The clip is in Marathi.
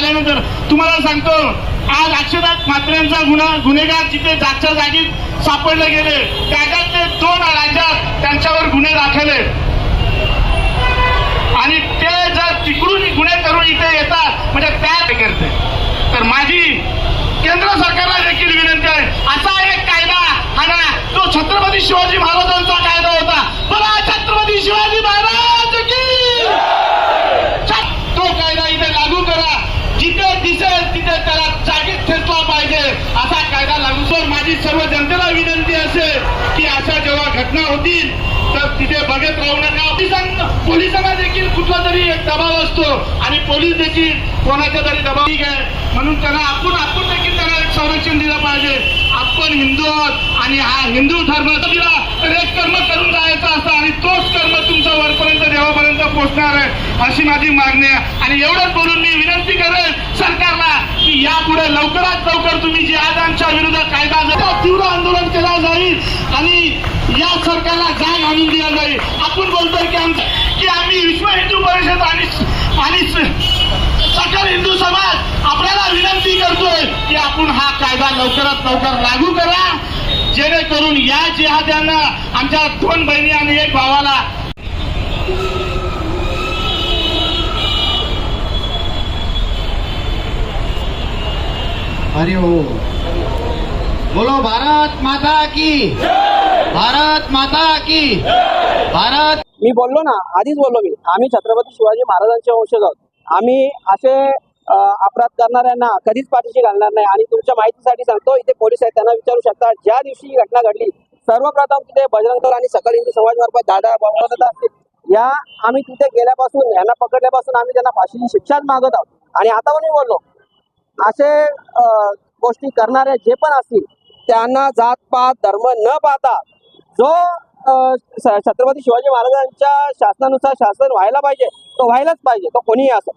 झाल्यानंतर तुम्हाला सांगतो आज अक्षरात मात्र्यांचा गुन्हा गुन्हेगार जिथे जागच्या जागी सापडले गेले त्याच्यातले दोन राज्यात त्यांच्यावर गुन्हे दाखल आणि ते जर तिकडून गुन्हे करून इथे येतात म्हणजे त्या करते. तर माझी केंद्र सरकारला देखील विनंती आहे असा एक कायदा हा ना तो छत्रपती शिवाजी महाराजांचा कायदा होता बघा छत्रपती शिवाजी महाराज की छत- तो कायदा इथे लागू करा जिथे दिसेल तिथे त्याला जागीच ठेचला पाहिजे असा कायदा लागू तर माझी सर्व जनतेला विनंती असेल की अशा जेव्हा घटना होतील तर तिथे बघत राहू नका पोलिसांना पोलिसांना देखील कुठला तरी एक दबाव असतो. आणि पोलीस देखील कोणाच्या तरी दबाव आहे. म्हणून त्यांना आपण आपण देखील त्यांना एक संरक्षण दिलं पाहिजे. आपण हिंदू आहोत आणि हा हिंदू धर्म दिला तर एक कर्म करून जायचं असतं आणि तोच कर्म तुमचा वरपर्यंत देवापर्यंत पोहोचणार आहे अशी माझी मागणी आहे. आणि एवढंच बोलून मी विनंती करेन सरकारला की यापुढे लवकरात लवकर तुम्ही जे आज आमच्या विरुद्ध कायदा तीव्र आंदोलन केला जाईल आणि या सरकारला जाग आणून दिला जाईल. आपण बोलतोय की आमचं की आम्ही विश्व हिंदू परिषद आणि आणि सकल हिंदू समाज आपल्याला विनंती करतोय की आपण हा कायदा लवकरात लवकर लागू करा. जेणेकरून या जिहाद्यांना आमच्या दोन बहिणी आणि एक भावाला अरे हो बोलो भारत माता की भारत माता की भारत मी बोललो ना आधीच बोललो मी. आम्ही छत्रपती शिवाजी महाराजांचे वंशज आहोत. आम्ही असे अपराध करणाऱ्यांना कधीच पाठीशी घालणार नाही आणि तुमच्या माहितीसाठी सांगतो इथे पोलीस आहेत त्यांना विचारू शकता ज्या दिवशी ही घटना घडली सर्वप्रथम तिथे बजरंग दल आणि सकल हिंदू समाजमार्फत दादा बाबा असतील या आम्ही तिथे गेल्यापासून यांना पकडल्यापासून आम्ही त्यांना फाशीची शिक्षाच मागत आहोत. आणि आता पण मी बोललो असे गोष्टी करणारे जे पण असतील त्यांना जात पात धर्म न पाहता जो छत्रपती शिवाजी महाराजांच्या शासनानुसार शासन व्हायला पाहिजे तो व्हायलाच पाहिजे तो कोणीही असो.